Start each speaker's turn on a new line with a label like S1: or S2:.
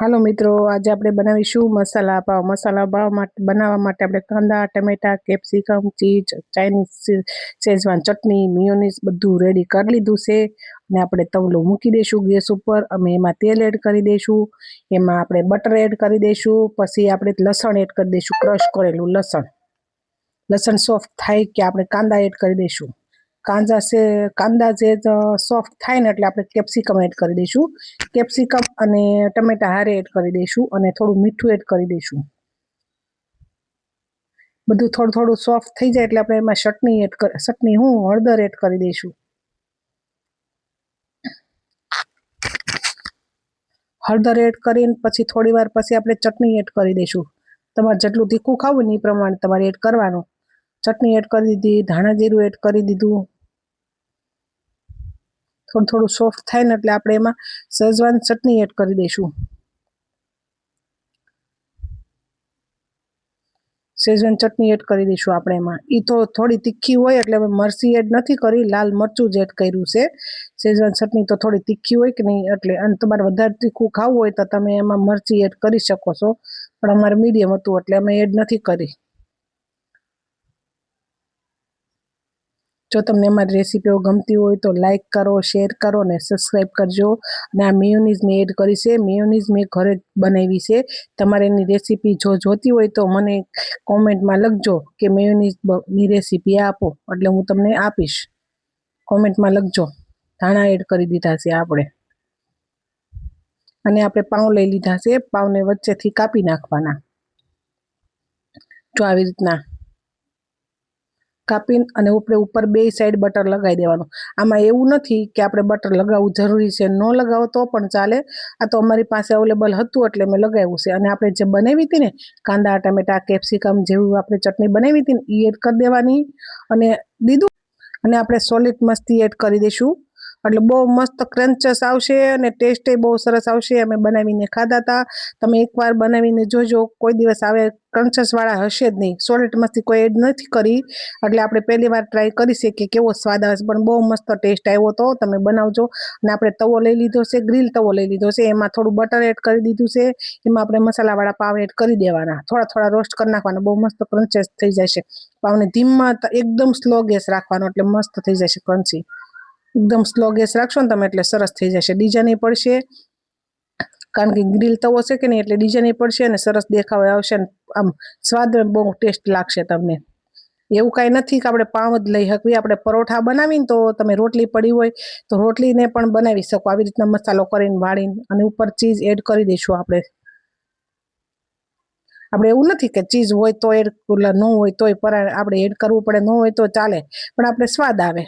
S1: હાલો મિત્રો, આજે આપણે બનાવીશું મસાલા પાવ. મસાલા પાવ માટે બનાવવા માટે આપણે કાંદા, ટમેટા, capsicum, cheese, Chinese, Schezwan chutney, mayonnaise બધું રેડી કરી લીધું છે. અને આપણે તવલો મૂકી દઈશું ગેસ ઉપર. અમે એમાં તેલ એડ કરી દઈશું. એમાં આપણે બટર એડ કરી દઈશું. પછી આપણે લસણ એડ કરી દઈશું. ક્રશ કરેલું લસણ. લસણ સોફ્ટ થાય કે આપણે કાંદા એડ કરી દઈશું. કાંદા છે, કાંદા જે સોફ્ટ થાય ને એટલે આપણે કેપ્સિકમ એડ કરી દઈશું. કેપ્સિકમ અને ટમેટા હારે એડ કરી દઈશું અને થોડું મીઠું એડ કરી દઈશું. બધું થોડું થોડું સોફ્ટ થઈ જાય એટલે આપણે એમાં ચટણી એડ ચટણી હું, હળદર એડ કરી દઈશું. હળદર એડ કરીને પછી થોડી વાર પછી આપણે ચટણી એડ કરી દઈશું. તમારે જેટલું તીખું ખાવું ને એ પ્રમાણે તમારે એડ કરવાનું. ચટણી એડ કરી દીધી, ધાણા જીરું એડ કરી દીધું થોડું થોડું સોફ્ટ થાય ને એટલે આપણે એમાં સજવાન ચટણી એડ કરી દઈશું. સેજવાન ચટણી એડ કરી દઈશું આપણે એમાં. એ તો થોડી તીખી હોય એટલે અમે મરચી એડ નથી કરી, લાલ મરચું જ એડ કર્યું છે. સેજવાન ચટણી તો થોડી તીખી હોય કે નહીં, એટલે અને તમારે વધારે તીખું ખાવું હોય તો તમે એમાં મરચી એડ કરી શકો છો. પણ અમારે મીડિયમ હતું એટલે અમે એડ નથી કરી. જો તમને મારી રેસીપીઓ ગમતી હોય તો લાઇક કરો શેર કરો ને સબસ્ક્રાઈબ કરજો. અને આ મેયોનીઝ મેં એડ કરી છે. મેયોનીઝ મેં ઘરે બનાવી છે. તમારે એની રેસીપી જો જોતી હોય તો મને કોમેન્ટમાં લખજો કે મેયોનીઝની રેસીપી આપો. એટલે હું તમને આપીશ. કોમેન્ટમાં લખજો. ધાણા એડ કરી દીધા છે આપણે. અને આપણે પાઉં લઈ લીધા છે. પાઉંને વચ્ચેથી કાપી નાખવાના. જો આવી રીતના કાપીને અને આપણે ઉપર બે સાઈડ બટર લગાવી દેવાનું. આમાં એવું નથી કે આપણે બટર લગાવવું જરૂરી છે. ન લગાવો તો પણ ચાલે. આ તો અમારી પાસે અવેલેબલ હતું એટલે મેં લગાવ્યું છે. અને આપણે જે બનાવી હતી ને, કાંદા, ટમેટા, કેપ્સિકમ જેવું આપણે ચટણી બનાવી હતી ને એ એડ કરી દેવાની. અને દીધું. અને આપણે સોલિડ મસ્તી એડ કરી દઈશું. એટલે બહુ મસ્ત ક્રન્ચસ આવશે અને ટેસ્ટ બહુ સરસ આવશે. અમે બનાવીને ખાધા હતા તમે એકવાર બનાવીને જોજો. કોઈ દિવસ આવે ક્રન્ચસવાળા હશે જ નહીં. સોલેટ મસ્તી કોઈ એડ નથી કરી. એટલે આપણે પહેલી વાર ટ્રાય કરી શકીએ કેવો સ્વાદ આવે પણ બહુ મસ્ત ટેસ્ટ આવ્યો હતો તમે બનાવજો. અને આપણે તવો લઈ લીધો છે. ગ્રીલ તવો લઈ લીધો છે. એમાં થોડું બટર એડ કરી દીધું છે. એમાં આપણે મસાલાવાળા પાવ એડ કરી દેવાના. થોડા થોડા રોસ્ટ કરી નાખવાના. બહુ મસ્ત ક્રન્ચસ થઈ જશે. પાવને ધીમમાં એકદમ સ્લો ગેસ રાખવાનો. એટલે મસ્ત થઈ જશે ક્રન્ચી એકદમ સ્લો ગેસ રાખશો ને તમે એટલે સરસ થઈ જશે. ડીજા પડશે. કારણ કે ગ્રીલ તવો છે કે નહીં એટલે ડીજા પડશે અને સરસ દેખાવ આવશે ને આમ સ્વાદ બહુ ટેસ્ટ લાગશે તમને. એવું કાંઈ નથી કે આપણે પાવ જ લઈ શકીએ આપણે પરોઠા બનાવીને તો તમે રોટલી પડી હોય તો રોટલીને પણ બનાવી શકો. આવી રીતના મસાલો કરીને વાળીને અને ઉપર ચીઝ એડ કરી દઈશું આપણે. આપણે એવું નથી કે ચીઝ હોય તો એડ ન હોય તોય પર આપણે એડ કરવું પડે, ન હોય તો ચાલે. પણ આપણે સ્વાદ આવે.